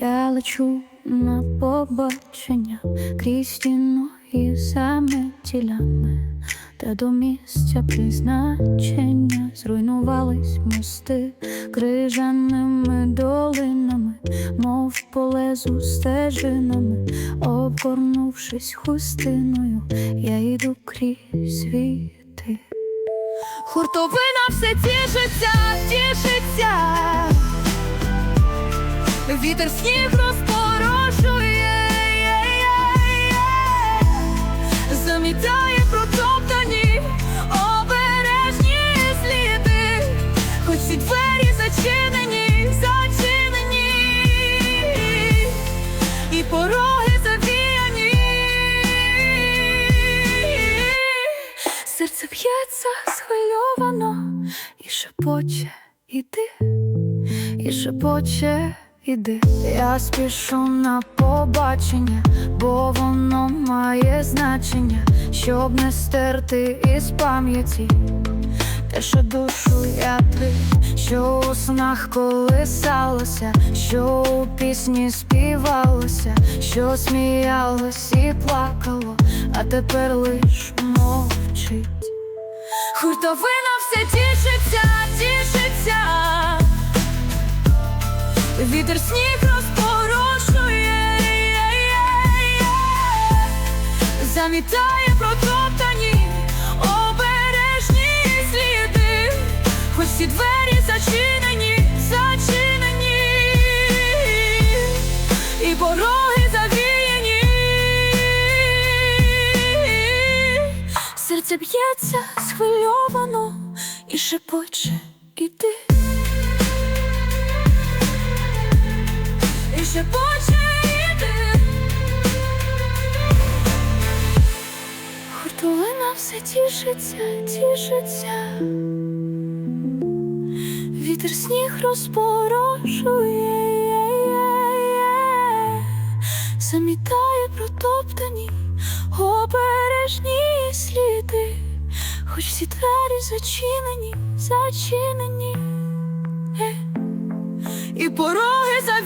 Я лечу на побачення крізь стіну і заметілями, та до місця призначення зруйнувались мости крижаними долинами, мов по лезу стежинами, обгорнувшись хустиною, я йду крізь світи. Хуртовина все тішиться, тішиться. Вітер сніг розпорошує, замітає протоптані обережні сліди, хоч ці двері зачинені, зачинені, і пороги завіяні. Серце б'ється схвильовано. І шепоче іди і шепоче іди. Я спішу на побачення, бо воно має значення, щоб не стерти із пам'яті. Те, що душу я ти, що у снах колисалося, що у пісні співалося, що сміялось і плакало, а тепер лиш мовчить. Хуртовина все тішиться, тішиться. Вітер сніг розпорошує, замітає протоптані обережні сліди, хоч ці двері зачинені, зачинені, і пороги завіяні, серце б'ється схвильовано і шепоче іди. Шепоче іди Хуртовина все тішиться, тішиться. Вітер сніг розпорошує Замітає протоптані обережні сліди. Хоч всі двері зачинені, зачинені. Е. І пороги завіяні